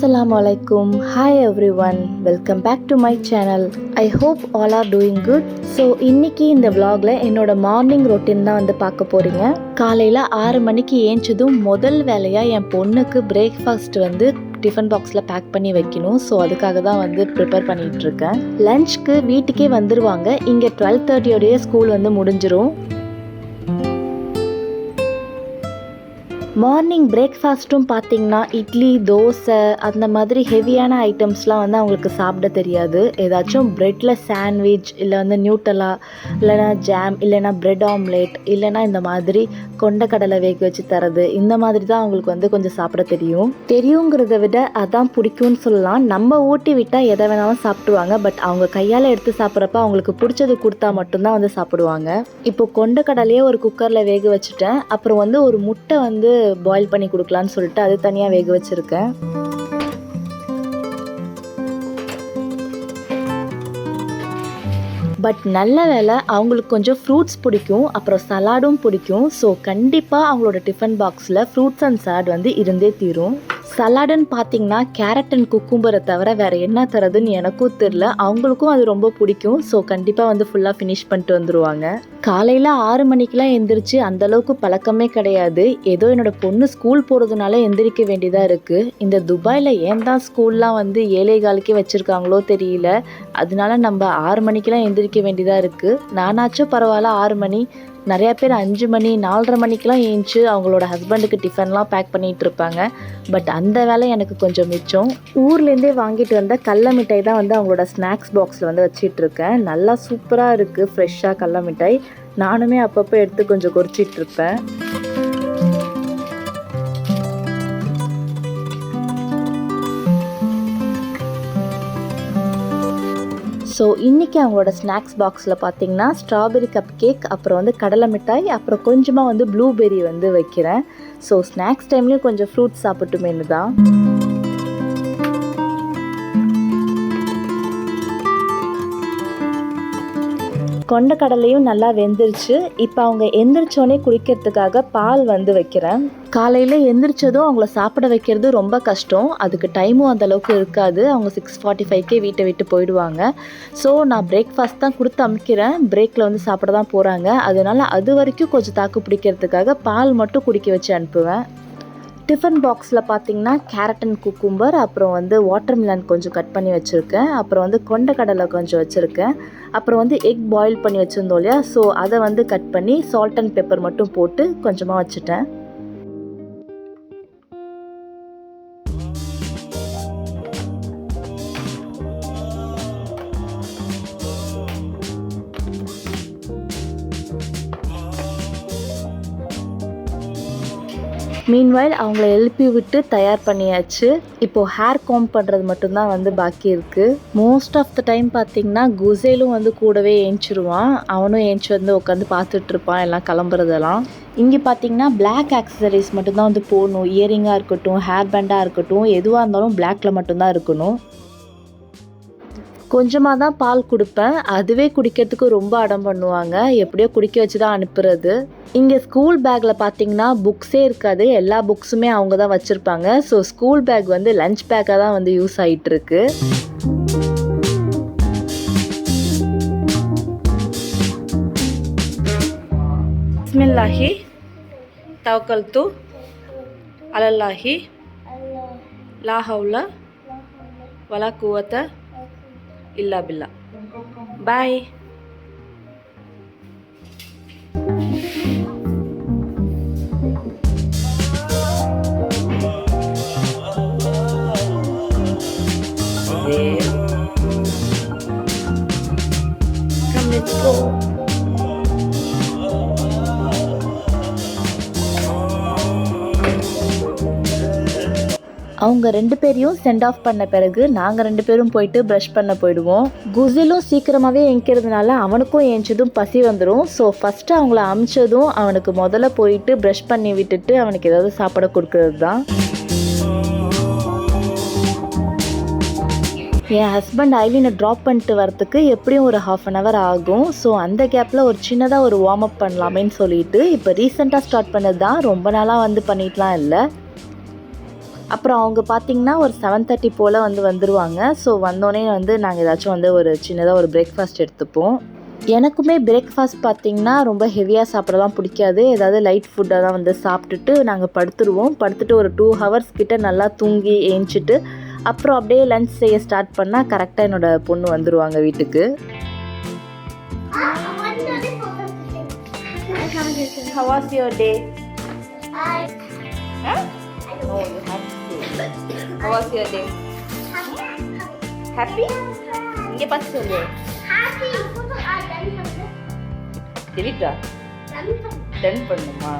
அஸ்லாம் வலைக்கும் hi everyone welcome back to my channel I hope all are doing good so இன்னைக்கு இந்த vlogல என்னோட மார்னிங் ரொட்டீன் தான் வந்து பார்க்க போறீங்க. காலையில் ஆறு மணிக்கு ஏஞ்சதும் முதல் வேலையாக என் பொண்ணுக்கு பிரேக்ஃபாஸ்ட் வந்து டிஃபன் பாக்ஸில் பேக் பண்ணி வைக்கணும். ஸோ அதுக்காக தான் வந்து ப்ரிப்பேர் பண்ணிகிட்ருக்கேன் லஞ்சுக்கு வீட்டுக்கே வந்துடுவாங்க இங்கே டுவெல் தேர்ட்டியோடைய ஸ்கூல் வந்து முடிஞ்சிடும் மார்னிங் பிரேக்ஃபாஸ்ட்டும் பார்த்தீங்கன்னா இட்லி தோசை அந்த மாதிரி ஹெவியான ஐட்டம்ஸ்லாம் வந்து அவங்களுக்கு சாப்பிட தெரியாது. ஏதாச்சும் ப்ரெட்டில் சாண்ட்விச் இல்லை வந்து நியூட்டலா இல்லைனா ஜாம் இல்லைனா பிரெட் ஆம்லேட் இல்லைனா இந்த மாதிரி கொண்டக்கடலை வேக வச்சு தரது. இந்த மாதிரி தான் அவங்களுக்கு வந்து கொஞ்சம் சாப்பிட தெரியும். தெரியுங்கிறத விட அதான் பிடிக்கும்னு சொல்லலாம். நம்ம ஊட்டி விட்டால் எதை வேணாலும் சாப்பிடுவாங்க பட் அவங்க கையால் எடுத்து சாப்பிட்றப்ப அவங்களுக்கு பிடிச்சது கொடுத்தா மட்டும்தான் வந்து சாப்பிடுவாங்க. இப்போ கொண்டக்கடலையே ஒரு குக்கரில் வேக வச்சுட்டேன். அப்புறம் வந்து ஒரு முட்டை வந்து பாயில் பண்ணி கொடுக்கலான்னு சொல்லிட்டு அது தனியாக வேக வச்சுருக்கேன். பட் நல்ல வேலை அவங்களுக்கு கொஞ்சம் ஃப்ரூட்ஸ் பிடிக்கும் அப்புறம் சலாடும் பிடிக்கும். ஸோ கண்டிப்பாக அவங்களோட டிஃபன் பாக்ஸில் ஃப்ரூட்ஸ் அண்ட் சாட் வந்து இருந்தே தீரும். சலாடுன்னு பார்த்தீங்கன்னா கேரட் அண்ட் குக்கும்பரை தவிர வேறு என்ன தரதுன்னு எனக்கும் தெரில அவங்களுக்கும் அது ரொம்ப பிடிக்கும். ஸோ கண்டிப்பாக வந்து ஃபுல்லாக ஃபினிஷ் பண்ணிட்டு வந்துடுவாங்க காலையில் ஆறு மணிக்கெலாம் எந்திரிச்சு அந்தளவுக்கு பழக்கமே கிடையாது. ஏதோ என்னோட பொண்ணு ஸ்கூல் போகிறதுனால எந்திரிக்க வேண்டியதாக இருக்குது இந்த துபாயில் ஏன் தான் ஸ்கூல்லாம் வந்து ஏழை காலுக்கே வச்சுருக்காங்களோ தெரியல. அதனால நம்ம ஆறு மணிக்கெலாம் எந்திரிக்க வேண்டியதாக இருக்குது நானாச்சும் பரவாயில்ல ஆறு மணி நிறையா பேர் அஞ்சு மணி நாலரை மணிக்கெலாம் ஏஞ்சி அவங்களோட ஹஸ்பண்டுக்கு டிஃபன்லாம் பேக் பண்ணிகிட்டு இருப்பாங்க. பட் அந்த வேலை எனக்கு கொஞ்சம் மிச்சம். ஊர்லேருந்தே வாங்கிட்டு வந்த கடல மிட்டாய் தான் வந்து அவங்களோட ஸ்நாக்ஸ் பாக்ஸில் வந்து வச்சிட்டு இருக்கேன். நல்லா சூப்பராக இருக்குது ஃப்ரெஷ்ஷாக கடல மிட்டாய். நானுமே அப்பப்போ எடுத்து கொஞ்சம் கொறிச்சிட்டு இருப்பேன். ஸோ இன்றைக்கி அவங்களோட ஸ்நாக்ஸ் பாக்ஸில் பார்த்தீங்கன்னா ஸ்ட்ராபெரி கப் கேக் அப்புறம் வந்து கடலை மிட்டாய் அப்புறம் கொஞ்சமாக வந்து ப்ளூபெர்ரி வந்து வைக்கிறேன். ஸோ ஸ்நாக்ஸ் டைம்லேயும் கொஞ்சம் ஃப்ரூட்ஸ் சாப்பிட்டுமேனு தான் கொண்ட கடலையும் நல்லா வெந்துருச்சு. இப்போ அவங்க எந்திரிச்சோடனே குடிக்கிறதுக்காக பால் வந்து வைக்கிறேன். காலையில் எந்திரிச்சதும் அவங்கள சாப்பிட வைக்கிறது ரொம்ப கஷ்டம். அதுக்கு டைமும் அந்தளவுக்கு இருக்காது. அவங்க சிக்ஸ் ஃபார்ட்டி ஃபைவ்க்கே வீட்டை விட்டு போயிடுவாங்க. ஸோ நான் பிரேக்ஃபாஸ்ட் தான் கொடுத்து அமைக்கிறேன். பிரேக்கில் வந்து சாப்பிட தான் போகிறாங்க அதனால அது வரைக்கும் கொஞ்சம் தாக்கு பிடிக்கிறதுக்காக பால் மட்டும் குடிக்க வச்சு அனுப்புவேன். டிஃபன் பாக்ஸில் பார்த்தீங்கன்னா கேரட் அண்ட் குக்கும்பர் அப்புறம் வந்து வாட்டர்மிலன் கொஞ்சம் கட் பண்ணி வச்சுருக்கேன். அப்புறம் வந்து கொண்டக்கடலை கொஞ்சம் வச்சுருக்கேன். அப்புறம் வந்து எக் பாயில் பண்ணி வச்சுருந்தோம் இல்லையா? ஸோ அதை வந்து கட் பண்ணி சால்ட் அண்ட் பெப்பர் மட்டும் போட்டு கொஞ்சமாக வச்சுட்டேன். மீன்வைல் அவங்கள எழுப்பி விட்டு தயார் பண்ணியாச்சு. இப்போது ஹேர் காம் பண்ணுறது மட்டும்தான் வந்து பாக்கி இருக்குது மோஸ்ட் ஆஃப் த டைம் பார்த்தீங்கன்னா குசேலும் வந்து கூடவே ஏஞ்சிருவான். அவனும் ஏஞ்சி வந்து உட்காந்து பார்த்துட்டு இருப்பான் எல்லாம் கிளம்புறதெல்லாம். இங்கே பார்த்தீங்கன்னா பிளாக் ஆக்சசரிஸ் மட்டும்தான் வந்து போடணும். இயரிங்காக இருக்கட்டும் ஹேர் பேண்டாக இருக்கட்டும் எதுவாக இருந்தாலும் பிளாக்ல மட்டும்தான் இருக்கணும். கொஞ்சமாக தான் பால் கொடுப்பேன். அதுவே குடிக்கிறதுக்கு ரொம்ப அடம் பண்ணுவாங்க. எப்படியோ குடிக்க வச்சு தான் அனுப்புறது. இங்கே ஸ்கூல் பேக்கில் பார்த்தீங்கன்னா புக்ஸே இருக்காது. எல்லா புக்ஸுமே அவங்க தான் வச்சுருப்பாங்க. ஸோ ஸ்கூல் பேக் வந்து லஞ்ச் பேக்காக தான் வந்து யூஸ் ஆகிட்டு இருக்கு பிஸ்மில்லாஹி. தவக்கல்து. அலல்லாஹி. லா ஹவுல. வலா குவத்த. ಇಲ್ಲ ಬಿಲ್ಲ ಬಾಯ್ Come let's. அவங்க ரெண்டு பேரையும் சென்ட் ஆஃப் பண்ண பிறகு நாங்கள் ரெண்டு பேரும் போயிட்டு ப்ரஷ் பண்ண போயிடுவோம். குசிலும் சீக்கிரமாகவே எங்கிறதுனால அவனுக்கும் ஏஞ்சதும் பசி வந்துடும் ஸோ ஃபஸ்ட்டு அவங்கள அமிச்சதும் அவனுக்கு முதல்ல போயிட்டு ப்ரஷ் பண்ணி விட்டுட்டு அவனுக்கு ஏதாவது சாப்பிட கொடுக்கறது தான் என் ஹஸ்பண்ட் ஐலினை ட்ராப் பண்ணிட்டு வரத்துக்கு எப்படியும் ஒரு ஹாஃப் அன் ஹவர் ஆகும். ஸோ அந்த கேப்பில் ஒரு சின்னதாக ஒரு வார்ம் அப் பண்ணலாமேன்னு சொல்லிட்டு இப்போ ரீசெண்டாக ஸ்டார்ட் பண்ணது தான் ரொம்ப நாளாக வந்து பண்ணிட்டுலாம் இல்லை. அப்புறம் அவங்க பார்த்தீங்கன்னா ஒரு செவன் தேர்ட்டி போல் வந்து வந்துடுவாங்க ஸோ வந்தோடனே வந்து நாங்கள் ஏதாச்சும் வந்து ஒரு சின்னதாக ஒரு பிரேக்ஃபாஸ்ட் எடுத்துப்போம். எனக்குமே பிரேக்ஃபாஸ்ட் பார்த்தீங்கன்னா ரொம்ப ஹெவியாக சாப்பிடலாம் பிடிக்காது. ஏதாவது லைட் ஃபுட்டாக தான் வந்து சாப்பிட்டுட்டு நாங்கள் படுத்துருவோம். படுத்துட்டு ஒரு டூ ஹவர்ஸ் கிட்ட நல்லா தூங்கி ஏஞ்சிட்டு அப்புறம் அப்படியே லஞ்ச் செய்ய ஸ்டார்ட் பண்ணால் கரெக்டாக என்னோட பொண்ணு வந்துடுவாங்க வீட்டுக்கு. How was your day? Huh? No, How was your day? Happy? இங்கே பார்த்து சொல்லு. டெலிட்டா டென் பண்ணுமா?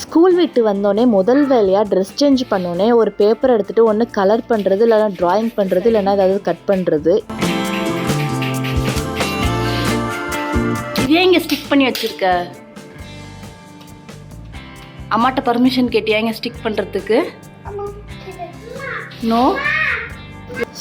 ஸ்கூல் விட்டு வந்தோடனே முதல் வேலையாக ட்ரெஸ் சேஞ்ச் பண்ணோடனே ஒரு பேப்பர் எடுத்துகிட்டு ஒன்று கலர் பண்ணுறது இல்லைனா ட்ராயிங் பண்ணுறது இல்லைனா ஏதாவது கட் பண்ணுறது ஏன் இங்கே ஸ்டிக் பண்ணி வச்சிருக்க? அம்மாட்ட பர்மிஷன் கேட்டியா? இங்கே ஸ்டிக் பண்ணுறதுக்கு நோ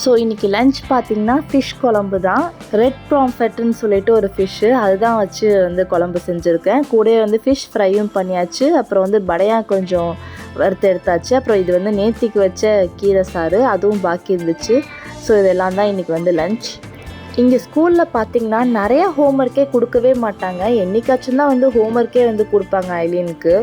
ஸோ இன்றைக்கி லஞ்ச் பார்த்தீங்கன்னா ஃபிஷ் குழம்பு தான். ரெட் ப்ராம்ஃபெட்டுன்னு சொல்லிட்டு ஒரு ஃபிஷ்ஷு அதுதான் வச்சு வந்து குழம்பு செஞ்சுருக்கேன். கூடவே வந்து ஃபிஷ் ஃப்ரையும் பண்ணியாச்சு. அப்புறம் வந்து படையாக கொஞ்சம் வறுத்து எடுத்தாச்சு. அப்புறம் இது வந்து நேத்திக்கு வச்ச கீரை சாறு. அதுவும் பாக்கி இருந்துச்சு. ஸோ இதெல்லாம் தான் இன்றைக்கி வந்து லஞ்ச் இங்கே ஸ்கூலில் பார்த்தீங்கன்னா நிறைய ஹோம்ஒர்க்கே கொடுக்கவே மாட்டாங்க. என்னைக்காச்சும் தான் வந்து ஹோம்ஒர்க்கே வந்து கொடுப்பாங்க ஐலீனுக்கு.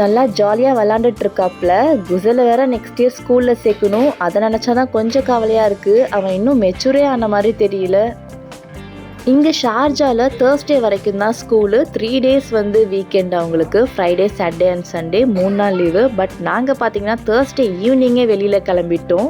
நல்லா ஜாலியாக விளாண்டுட்டு இருக்காப்புல குசலை வேற நெக்ஸ்ட் இயர் ஸ்கூலில் சேர்க்கணும். அதை நினச்சா தான் கொஞ்சம் கவலையாக இருக்குது அவன் இன்னும் மெச்சூரே ஆன மாதிரி தெரியல. இங்கே ஷார்ஜாவில் தேர்ஸ்டே வரைக்கும் தான் ஸ்கூலு த்ரீ டேஸ் வந்து வீக்கெண்ட் அவங்களுக்கு. ஃப்ரைடே சாட்டர்டே அண்ட் சண்டே மூணு நாள் லீவு பட் நாங்கள் பார்த்தீங்கன்னா தேர்ஸ்டே ஈவினிங்கே வெளியில் கிளம்பிட்டோம்.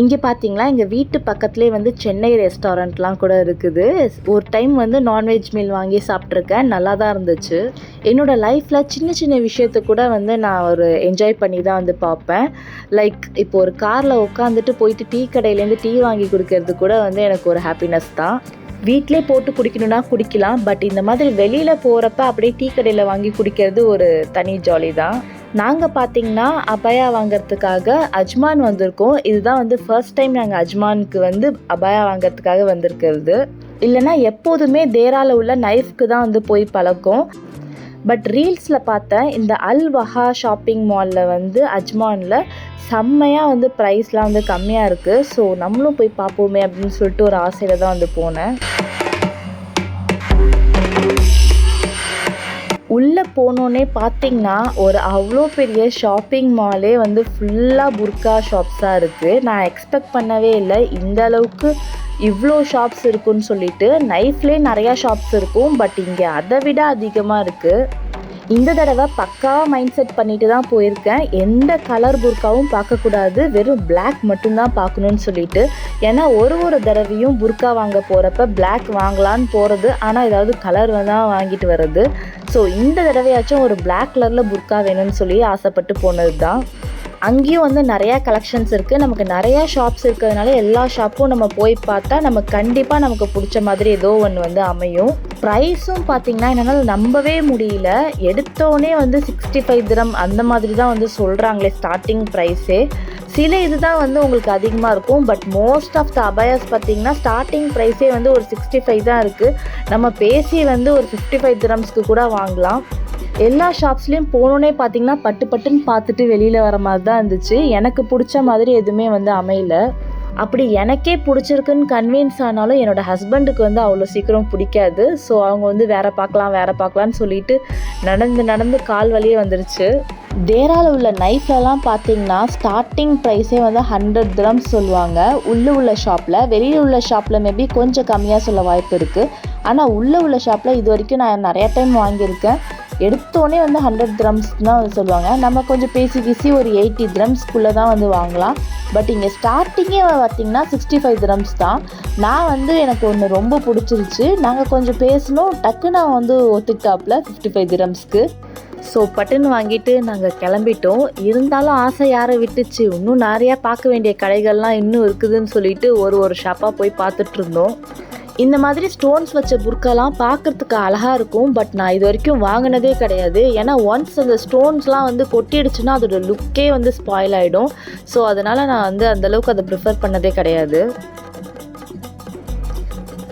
இங்கே பார்த்தீங்களா எங்கள் வீட்டு பக்கத்துலேயே வந்து சென்னை ரெஸ்டாரண்ட்லாம் கூட இருக்குது. ஒரு டைம் வந்து நான்வெஜ் மீல் வாங்கி சாப்பிட்ருக்கேன் நல்லா தான் இருந்துச்சு. என்னோடய லைஃப்பில் சின்ன சின்ன விஷயத்த கூட வந்து நான் ஒரு என்ஜாய் பண்ணி தான் வந்து பார்ப்பேன். லைக் இப்போ ஒரு காரில் உட்காந்துட்டு போயிட்டு டீ கடையிலேருந்து டீ வாங்கி கொடுக்கறது கூட வந்து எனக்கு ஒரு ஹாப்பினஸ் தான். வீட்டிலே போட்டு குடிக்கணும்னா குடிக்கலாம். பட் இந்த மாதிரி வெளியில் போகிறப்ப அப்படியே டீ கடையில் வாங்கி குடிக்கிறது ஒரு தனி ஜாலி தான். நாங்கள் பார்த்தீங்கன்னா அபாயா வாங்குறதுக்காக அஜ்மான் வந்திருக்கோம். இதுதான் வந்து ஃபர்ஸ்ட் டைம் நாங்கள் அஜ்மானுக்கு வந்து அபாயா வாங்கிறதுக்காக வந்திருக்கிறது. இல்லைன்னா எப்போதுமே தேரால உள்ள நைஃப்க்கு தான் வந்து போய் பழக்கம். பட் ரீல்ஸில் பார்த்தேன் இந்த அல் வஹா ஷாப்பிங் மாலில் வந்து அஜ்மானில் செம்மையாக வந்து ப்ரைஸ்லாம் வந்து கம்மியாக இருக்குது ஸோ நம்மளும் போய் பார்ப்போமே அப்படின்னு சொல்லிட்டு ஒரு ஆசையில் தான் வந்து போனேன். உள்ளே போனோன்னே பார்த்தீங்கன்னா ஒரு அவ்வளோ பெரிய ஷாப்பிங் மாலே வந்து ஃபுல்லாக புர்கா ஷாப்ஸாக இருக்குது நான் எக்ஸ்பெக்ட் பண்ணவே இல்லை. இந்த அளவுக்கு இவ்வளோ ஷாப்ஸ் இருக்குன்னு சொல்லிட்டு நைஃப்லேயே நிறையா ஷாப்ஸ் இருக்கும் பட் இங்கே அதை விட அதிகமாக இருக்குது இந்த தடவை பக்காவாக மைண்ட் செட் பண்ணிட்டு தான் போயிருக்கேன். எந்த கலர் புர்காவும் பார்க்கக்கூடாது. வெறும் பிளாக் மட்டும்தான் பார்க்கணுன்னு சொல்லிட்டு. ஏன்னா ஒரு ஒரு தடவையும் புர்கா வாங்க போகிறப்ப பிளாக் வாங்கலான்னு போகிறது ஆனால் ஏதாவது கலர் தான் வாங்கிட்டு வர்றது. ஸோ இந்த தடவையாச்சும் ஒரு பிளாக் கலரில் புர்கா வேணும்னு சொல்லி ஆசைப்பட்டு போனது தான் அங்கேயும் வந்து நிறையா கலெக்ஷன்ஸ் இருக்குது நமக்கு நிறையா ஷாப்ஸ் இருக்கிறதுனால எல்லா ஷாப்பும் நம்ம போய் பார்த்தா நமக்கு கண்டிப்பாக நமக்கு பிடிச்ச மாதிரி ஏதோ ஒன்று வந்து அமையும். ப்ரைஸும் பார்த்தீங்கன்னா என்னால் நம்பவே முடியல. எடுத்தோடனே வந்து சிக்ஸ்டி ஃபைவ் திரம் அந்த மாதிரி தான் வந்து சொல்கிறாங்களே ஸ்டார்டிங் ப்ரைஸே சில இதுதான் வந்து உங்களுக்கு அதிகமாக இருக்கும். But most of the abayas பார்த்தீங்கன்னா ஸ்டார்டிங் ப்ரைஸே வந்து ஒரு சிக்ஸ்டி ஃபைவ் தான் இருக்குது நம்ம பேசி வந்து ஒரு ஃபிஃப்டி ஃபைவ் திரம்ஸ்க்கு கூட வாங்கலாம். எல்லா ஷாப்ஸ்லேயும் போனோன்னே பார்த்தீங்கன்னா பட்டு பட்டுன்னு பார்த்துட்டு வெளியில் வர மாதிரி தான் இருந்துச்சு. எனக்கு பிடிச்ச மாதிரி எதுவுமே வந்து அமையல. அப்படி எனக்கே பிடிச்சிருக்குன்னு கன்வின்ஸ் ஆனாலும் என்னோட ஹஸ்பண்டுக்கு வந்து அவ்வளோ சீக்கிரம் பிடிக்காது. ஸோ அவங்க வந்து வேற பார்க்கலாம் வேற பார்க்கலான்னு சொல்லிட்டு நடந்து நடந்து கால் வலியே வந்துருச்சு. தேராவில் உள்ள நைஃப்லலாம் பார்த்தீங்கன்னா ஸ்டார்டிங் ப்ரைஸே வந்து ஹண்ட்ரட் கிராம்ஸ் சொல்லுவாங்க. உள்ளே உள்ள ஷாப்பில் வெளியில் உள்ள ஷாப்பில் மேபி கொஞ்சம் கம்மியாக சொல்ல வாய்ப்பு இருக்குது ஆனால் உள்ளே உள்ள ஷாப்பில் இது வரைக்கும் நான் நிறையா டைம் வாங்கியிருக்கேன். எடுத்தோடனே வந்து ஹண்ட்ரட் கிராம்ஸ் தான் வந்து சொல்லுவாங்க. நம்ம கொஞ்சம் பேசி பேசி ஒரு எயிட்டி கிராம்ஸ்க்குள்ளே தான் வந்து வாங்கலாம். பட் இங்கே ஸ்டார்டிங்கே பார்த்தீங்கன்னா சிக்ஸ்டி ஃபைவ் கிராம்ஸ் தான். நான் வந்து எனக்கு ஒன்று ரொம்ப பிடிச்சிருச்சு. நாங்கள் கொஞ்சம் பேசினோம். டக்கு நான் வந்து ஒத்துக்காப்பில் ஃபிஃப்டி ஃபைவ் கிராம்ஸ்க்கு ஸோ பட்டுன்னு வாங்கிட்டு நாங்கள் கிளம்பிட்டோம். இருந்தாலும் ஆசை யாரை விட்டுச்சு? இன்னும் நிறையா பார்க்க வேண்டிய கடைகள்லாம் இன்னும் இருக்குதுன்னு சொல்லிட்டு ஒரு ஒரு ஷாப்பாக போய் பார்த்துட்ருந்தோம் இந்த மாதிரி ஸ்டோன்ஸ் வச்ச புர்க்காலாம் பார்க்கறதுக்கு அழகாக இருக்கும் பட் நான் இது வரைக்கும் வாங்கினதே கிடையாது. ஏன்னா ஒன்ஸ் அந்த ஸ்டோன்ஸ்லாம் வந்து கொட்டிடுச்சுன்னா அதோட லுக்கே வந்து ஸ்பாயில் ஆகிடும் ஸோ அதனால் நான் வந்து அந்தளவுக்கு அதை ப்ரிஃபர் பண்ணதே கிடையாது.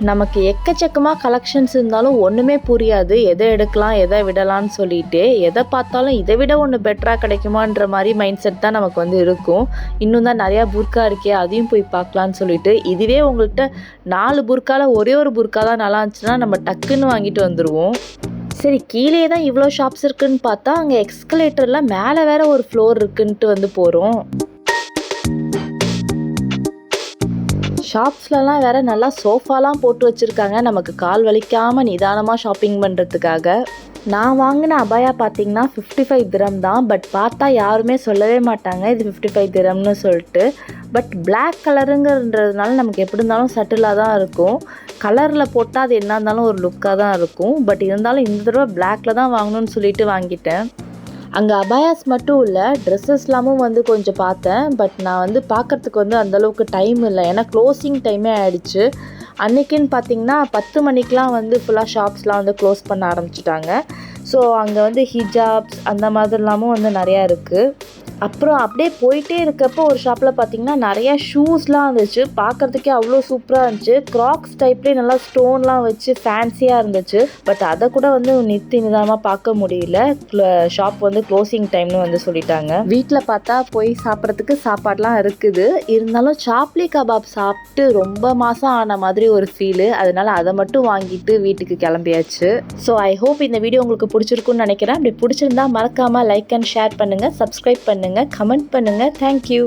நமக்கு எக்கச்சக்கமாக கலெக்ஷன்ஸ் இருந்தாலும் ஒன்றுமே புரியாது. எதை எடுக்கலாம் எதை விடலாம்னு சொல்லிட்டு எதை பார்த்தாலும் இதை விட ஒன்று பெட்டராக கிடைக்குமான்ற மாதிரி மைண்ட் செட் தான் நமக்கு வந்து இருக்கும். இன்னும் தான் நிறையா புர்க்கா இருக்கே அதையும் போய் பார்க்கலான்னு சொல்லிட்டு இதுவே உங்கள்கிட்ட நாலு புர்க்காவில் ஒரே ஒரு புர்க்கா தான் நல்லா இருந்துச்சுன்னா நம்ம டக்குன்னு வாங்கிட்டு வந்துடுவோம் சரி கீழே தான் இவ்வளோ ஷாப்ஸ் இருக்குன்னு பார்த்தா அங்கே எக்ஸ்கலேட்டரில் மேலே வேற ஒரு ஃப்ளோர் இருக்குன்ட்டு வந்து போகிறோம் ஷாப்ஸ்லலாம் வேற நல்லா சோஃபாலாம் போட்டு வச்சுருக்காங்க. நமக்கு கால் வலிக்காமல் நிதானமாக ஷாப்பிங் பண்ணுறதுக்காக நான் வாங்கின அபாயா பார்த்தீங்கன்னா ஃபிஃப்டி ஃபைவ் திரம் தான். பட் பார்த்தா யாருமே சொல்லவே மாட்டாங்க. இது ஃபிஃப்டி ஃபைவ் திரம்னு சொல்லிட்டு. பட் பிளாக் கலருங்கிறதுனால நமக்கு எப்படி இருந்தாலும் சட்டிலாக தான் இருக்கும். கலரில் போட்டால் அது என்ன இருந்தாலும் ஒரு லுக்காக தான் இருக்கும். பட் இருந்தாலும் இந்த தடவை பிளாக்ல தான் வாங்கணும்னு சொல்லிட்டு வாங்கிட்டேன். அங்கே அபாயாஸ் மட்டும் இல்லை ட்ரெஸ்ஸஸ்லாமும் வந்து கொஞ்சம் பார்த்தேன். பட் நான் வந்து பார்க்கறதுக்கு வந்து அந்தளவுக்கு டைம் இல்லை. ஏன்னா க்ளோசிங் டைமே ஆயிடுச்சு. அன்றைக்கின்னு பார்த்தீங்கன்னா பத்து மணிக்கெலாம் வந்து ஃபுல்லாக ஷாப்ஸ்லாம் வந்து க்ளோஸ் பண்ண ஆரம்பிச்சிட்டாங்க. ஸோ அங்கே வந்து ஹிஜாப்ஸ் அந்த மாதிரிலாமும் வந்து நிறையா இருக்குது அப்புறம் அப்படியே போயிட்டே இருக்கப்போ ஒரு ஷாப்பில் பார்த்தீங்கன்னா நிறையா ஷூஸ்லாம் இருந்துச்சு பார்க்கறதுக்கே அவ்வளோ சூப்பராக இருந்துச்சு. க்ராக்ஸ் டைப்லேயே நல்லா ஸ்டோன்லாம் வச்சு ஃபேன்சியாக இருந்துச்சு. பட் அதை கூட வந்து நிறுத்தி நிதானமாக பார்க்க முடியல. ஷாப் வந்து க்ளோசிங் டைம்னு வந்து சொல்லிட்டாங்க. வீட்டில் பார்த்தா போய் சாப்பிட்றதுக்கு சாப்பாடெலாம் இருக்குது. இருந்தாலும் சாப்லி கபாப் சாப்பிட்டு ரொம்ப மாதம் ஆன மாதிரி ஒரு ஃபீலு அதனால அதை மட்டும் வாங்கிட்டு வீட்டுக்கு கிளம்பியாச்சு. ஸோ ஐ ஹோப் இந்த வீடியோ உங்களுக்கு பிடிச்சிருக்குன்னு நினைக்கிறேன். அப்படி பிடிச்சிருந்தா மறக்காமல் லைக் அண்ட் ஷேர் பண்ணுங்கள் சப்ஸ்கிரைப் பண்ணுங்கள் கமெண்ட் பண்ணுங்கள் தேங்க்யூ